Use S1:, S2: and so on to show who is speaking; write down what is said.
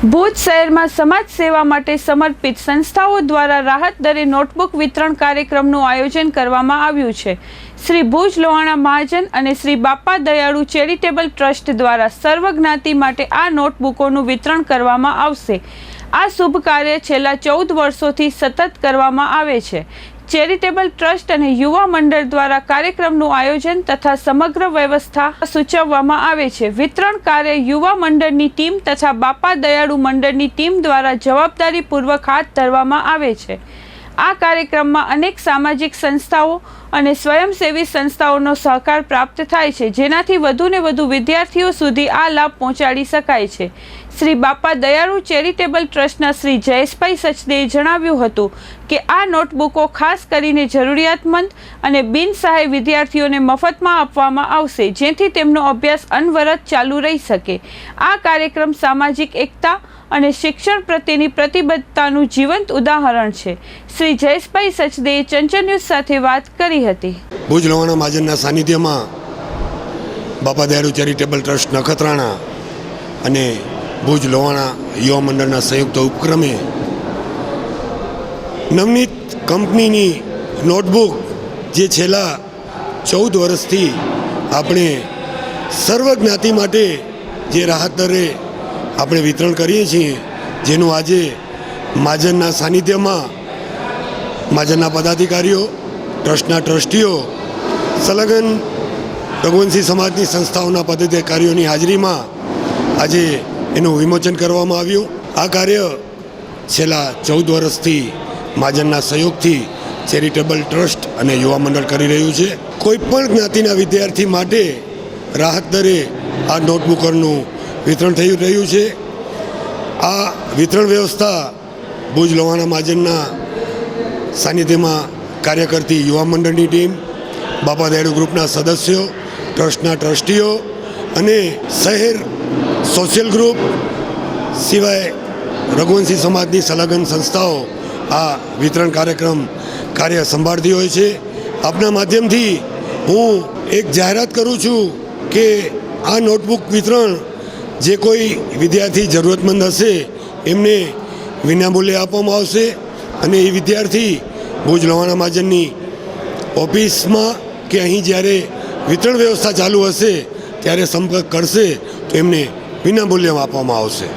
S1: ભુજ શહેરમાં સમાજ સેવા માટે સમર્પિત સંસ્થાઓ દ્વારા રાહત દરે નોટબુક વિતરણ કાર્યક્રમનું આયોજન કરવામાં આવ્યું છે. શ્રી ભુજ લોહાણા મહાજન અને શ્રી બાપા દયાળુ ચેરિટેબલ ટ્રસ્ટ દ્વારા સર્વજ્ઞાતિ માટે આ નોટબુકોનું વિતરણ કરવામાં આવશે. આ શુભ કાર્ય છેલ્લા ચૌદ વર્ષોથી સતત કરવામાં આવે છે. ચેરિટેબલ ટ્રસ્ટ અને યુવા મંડળ દ્વારા કાર્યક્રમનું આયોજન તથા સમગ્ર વ્યવસ્થા સૂચવવામાં આવે છે. વિતરણ કાર્ય યુવા મંડળની ટીમ તથા બાપા દયાળુ મંડળની ટીમ દ્વારા જવાબદારીપૂર્વક હાથ ધરવામાં આવે છે. આ કાર્યક્રમમાં અનેક સામાજિક સંસ્થાઓ અને સ્વયંસેવી સંસ્થાઓનો સહકાર પ્રાપ્ત થાય છે. જેનાથી વધુને વધુ વિદ્યાર્થીઓ સુધી આ લાભ પહોંચાડી શકાય છે. શ્રી બાપા દયાળુ ચેરિટેબલ ટ્રસ્ટના શ્રી જયેશભાઈ સચદેએ જણાવ્યું હતું કે આ નોટબુકો ખાસ કરીને જરૂરિયાતમંદ અને બિન સહાય વિદ્યાર્થીઓને મફતમાં આપવામાં આવશે, જેથી તેમનો અભ્યાસ અનવરત ચાલુ રહી શકે. આ કાર્યક્રમ સામાજિક એકતા અને શિક્ષણ પ્રત્યેની પ્રતિબદ્ધતાનું જીવંત ઉદાહરણ છે. શ્રી જયેશભાઈ સચદેએ ચંચન ન્યૂઝ સાથે વાત કરી હતી.
S2: ભુજ લોહાણા મહાજનના સાનિધ્યમાં બાપા દયાળુ ચેરિટેબલ ટ્રસ્ટ નખત્રાણા અને ભુજ લોહાણા યુવા મંડળના સંયુક્ત ઉપક્રમે નવનીત કંપનીની નોટબુક જે છેલ્લા ચૌદ વર્ષથી આપણે સર્વ જ્ઞાતિ માટે જે રાહત દરે આપણે વિતરણ કરીએ છીએ, જેનું આજે મહાજનના સાનિધ્યમાં મહાજનના પદાધિકારીઓ, ટ્રસ્ટના ટ્રસ્ટીઓ, સંલગ્ન રઘુવંશી સમાજની સંસ્થાઓના પદાધિકારીઓની હાજરીમાં આજે એનું વિમોચન કરવામાં આવ્યું. આ કાર્ય છેલ્લા ચૌદ વર્ષથી મહાજનના સહયોગથી ચેરિટેબલ ટ્રસ્ટ અને યુવા મંડળ કરી રહ્યું છે. કોઈ પણ જ્ઞાતિના વિદ્યાર્થી માટે રાહત દરે આ નોટબુકરનું વિતરણ થઈ રહ્યું છે. આ વિતરણ વ્યવસ્થા ભુજ લોહાણા મહાજનના સાનિધ્યમાં કાર્ય કરતી યુવા મંડળની ટીમ, બાપા દાયડુ ગ્રુપના સદસ્યો, ટ્રસ્ટના ટ્રસ્ટીઓ અને શહેર સોશિયલ ગ્રુપ સિવાય રઘુવંશી સમાજની સંલગ્ન સંસ્થાઓ આ વિતરણ કાર્યક્રમ કાર્ય સંભાળતી હોય છે. આપના માધ્યમથી હું એક જાહેરાત કરું છું કે આ નોટબુક વિતરણ જે કોઈ વિદ્યાર્થી જરૂરતમંદ હશે એમને વિનામૂલ્યે આપવામાં આવશે અને એ વિદ્યાર્થી ભુજ લવાણા મહાજનની ઓફિસમાં કે અહીં જ્યારે વિતરણ વ્યવસ્થા ચાલુ હશે, ત્યારે સંપર્ક કરશે તો એમને વિનામૂલ્યમાં આપવામાં આવશે.